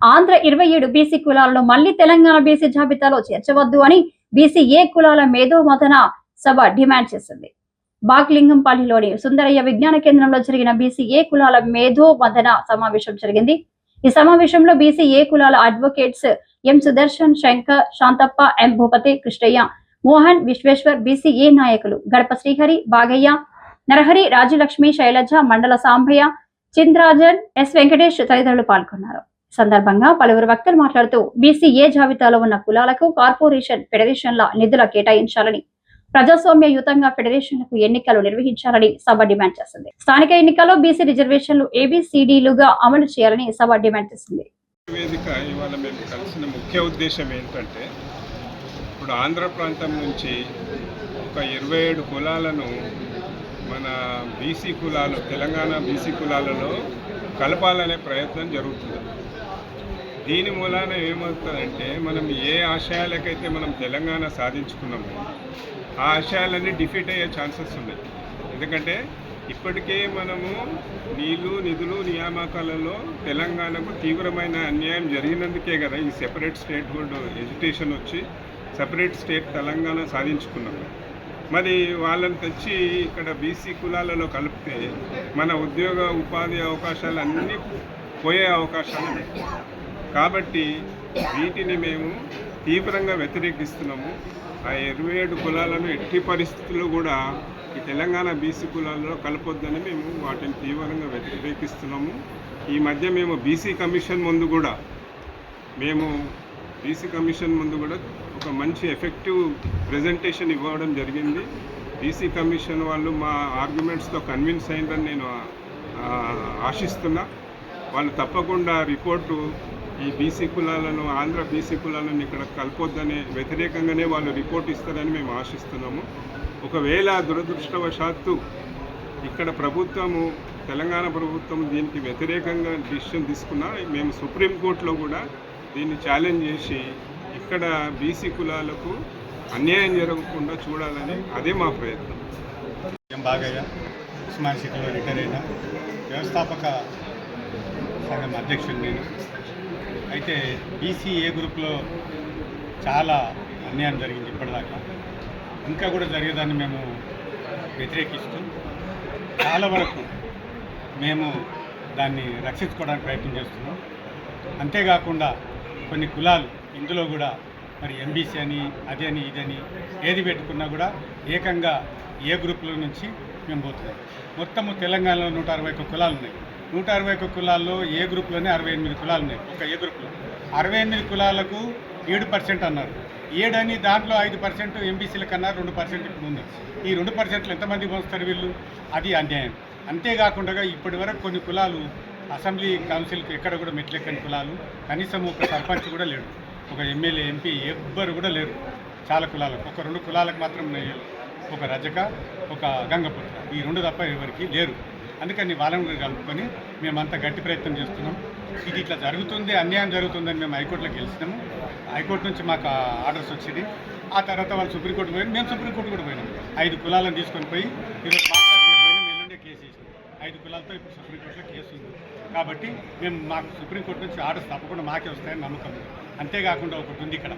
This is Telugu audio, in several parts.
ఆంధ్ర ఇరవై ఏడు బీసీ కులాలను మళ్ళీ తెలంగాణ బీసీ జాబితాలో చేర్చవద్దు అని బీసీ ఏ కులాల మేధో మథన సభ డిమాండ్ చేసింది. బాగ్లింగంపల్లిలోని సుందరయ్య విజ్ఞాన కేంద్రంలో జరిగిన బీసీ ఏ కులాల మేధో మథన సమావేశం జరిగింది. ఈ సమావేశంలో బీసీ ఏ కులాల advocates M Sudarshan Shankar Shantappa M Bhupathi Krishnaiah Mohan Vishweshwar BC A నాయకులు గడప శ్రీహరి బాగయ్య నరహరి రాజలక్ష్మి శైలజ మండల సాంభయ్య చింద్రాజన్ ఎస్ వెంకటేష్ తదితరులు పాల్గొన్నారు. సందర్భంగా పలువురు వక్తలు మాట్లాడుతూ బీసీ ఏ జాబితాలో ఉన్న కులాలకు కార్పొరేషన్ ఫెడరేషన్ల నిధుల కేటాయించాలని ప్రజాస్వామ్య యుతంగా ఫెడరేషన్లకు ఎన్నికలు నిర్వహించాలని సభ డిమాండ్ చేసింది. స్థానిక ఎన్నికల్లో బీసీ రిజర్వేషన్లు ఏబిసిడిలుగా అమలు చేయాలని సభ డిమాండ్ చేసింది. వేదిక ఇవాళ మేము కలిసిన ముఖ్య ఉద్దేశం ఏంటంటే ఇప్పుడు ఆంధ్ర ప్రాంతం నుంచి ఒక ఇరవై ఏడు కులాలను మన బీసీ కులాలు తెలంగాణ బీసీ కులాలలో కలపాలనే ప్రయత్నం జరుగుతుంది. దీని మూలాన ఏమవుతుందంటే మనం ఏ ఆశయాలకైతే మనం తెలంగాణ సాధించుకున్నామో ఆ ఆశయాలన్నీ డిఫీట్ అయ్యే ఛాన్సెస్ ఉన్నాయి. ఎందుకంటే ఇప్పటికే మనము నీళ్ళు నిధులు నియామకాలలో తెలంగాణకు తీవ్రమైన అన్యాయం జరిగినందుకే కదా ఈ సెపరేట్ స్టేట్ హోల్డ్ ఎడ్యుకేషన్ వచ్చి సపరేట్ స్టేట్ తెలంగాణ సాధించుకున్నాము. మరి వాళ్ళని తెచ్చి ఇక్కడ బీసీ కులాలలో కలిపితే మన ఉద్యోగ ఉపాధి అవకాశాలు అన్నీ పోయే అవకాశాలు కాబట్టి వీటిని మేము తీవ్రంగా వ్యతిరేకిస్తున్నాము. ఆ ఇరవై ఏడు కులాలను ఎట్టి పరిస్థితుల్లో కూడా ఈ తెలంగాణ బీసీ కులాల్లో కలపొద్దని మేము వాటిని తీవ్రంగా వ్యతిరేకిస్తున్నాము. ఈ మధ్య మేము బీసీ కమిషన్ ముందు కూడా మేము బీసీ కమిషన్ ముందు కూడా ఒక మంచి ఎఫెక్టివ్ ప్రజెంటేషన్ ఇవ్వడం జరిగింది. బీసీ కమిషన్ వాళ్ళు మా ఆర్గ్యుమెంట్స్తో కన్విన్స్ అయిందని నేను ఆశిస్తున్నా. వాళ్ళు తప్పకుండా రిపోర్టు ఈ బీసీ కులాలను ఆంధ్ర బీసీ కులాలను ఇక్కడ కలపొద్దనే వ్యతిరేకంగానే వాళ్ళు రిపోర్ట్ ఇస్తారని మేము ఆశిస్తున్నాము. ఒకవేళ దురదృష్టవశాత్తు ఇక్కడ ప్రభుత్వము తెలంగాణ ప్రభుత్వం దీనికి వ్యతిరేకంగా డిసిషన్ తీసుకున్నా మేము సుప్రీంకోర్టులో కూడా దీన్ని ఛాలెంజ్ చేసి ఇక్కడ బీసీ కులాలకు అన్యాయం జరగకుండా చూడాలని అదే మా ప్రయత్నం. ఎం బాగయ్య? ఉస్మాన్ సిటీలో రిటైర్ అయిన. వ్యవస్థాపక సంఘం అధ్యక్షుడు నేను. అయితే బీసీఏ గ్రూప్లో చాలా అన్యాయం జరిగింది ఇప్పటిదాకా. ఇంకా కూడా జరిగేదాన్ని మేము వ్యతిరేకిస్తూ చాలా వరకు మేము దాన్ని రక్షించుకోవడానికి ప్రయత్నం చేస్తున్నాం. అంతేకాకుండా కొన్ని కులాలు ఇందులో కూడా మరి ఎంబీసీ అని అది అని ఇదని ఏది పెట్టుకున్నా కూడా ఏకంగా ఏ గ్రూపుల నుంచి మేము పోతున్నాం. మొత్తము తెలంగాణలో నూట అరవై ఒక్క కులాలు ఉన్నాయి. నూట అరవై ఒక్క కులాల్లో ఏ గ్రూప్లోనే అరవై ఎనిమిది కులాలు ఉన్నాయి? ఒక ఏ గ్రూప్లో? అరవై ఎనిమిది కులాలకు ఏడు పర్సెంట్ అన్నారు. ఏడని దాంట్లో ఐదు పర్సెంట్ ఎంబీసీల కన్నా రెండు పర్సెంట్ ఇప్పుడు ఉంది. ఈ రెండు పర్సెంట్లు ఎంతమంది పోస్తారు వీళ్ళు? అది అన్యాయం. అంతేకాకుండా ఇప్పటి వరకు కొన్ని కులాలు అసెంబ్లీ కౌన్సిల్కి ఎక్కడ కూడా మెట్లెక్కని కులాలు కనీసం ఒక సర్పంచ్ కూడా లేడు. ఒక ఎమ్మెల్యే ఎంపీ ఎవ్వరు కూడా లేరు. చాలా కులాలకు. ఒక రెండు కులాలకు మాత్రం ఒక రజక ఒక గంగపుత్ర. ఈ రెండు తప్ప ఎవరికి లేరు. అందుకని వాళ్ళని కూడా కలుపుకొని మేమంతా గట్టి ప్రయత్నం చేస్తున్నాం. ఇది ఇట్లా జరుగుతుంది అన్యాయం జరుగుతుందని మేము హైకోర్టులో గెలిచినాము. హైకోర్టు నుంచి మాకు ఆర్డర్స్ వచ్చింది. ఆ తర్వాత వాళ్ళు సుప్రీంకోర్టు పోయి మేము సుప్రీంకోర్టు కూడా పోయినాం. ఐదు కులాలను తీసుకొని పోయి ఈరోజు మాట్లాడి ఎల్లుండే కేసు వేసినాం ఐదు కులాలతో ఇప్పుడు సుప్రీంకోర్టులో కేసు ఉంది. కాబట్టి మేము మాకు సుప్రీంకోర్టు నుంచి ఆర్డర్స్ తప్పకుండా మాకే వస్తాయని నమ్మకం అంతేకాకుండా ఒకటి ఉంది ఇక్కడ.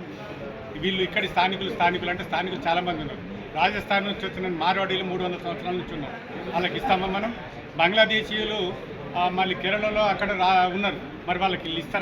వీళ్ళు ఇక్కడి స్థానికులు స్థానికులు అంటే స్థానికులు చాలామంది ఉన్నారు. రాజస్థాన్ నుంచి వచ్చిన మార్వాడీలు మూడు వందల సంవత్సరాల నుంచి ఉన్నారు. వాళ్ళకి ఇస్తామా మనం? బంగ్లాదేశీయులు మళ్ళీ కేరళలో అక్కడ రా ఉన్నారు. మరి వాళ్ళకి ఇస్తారు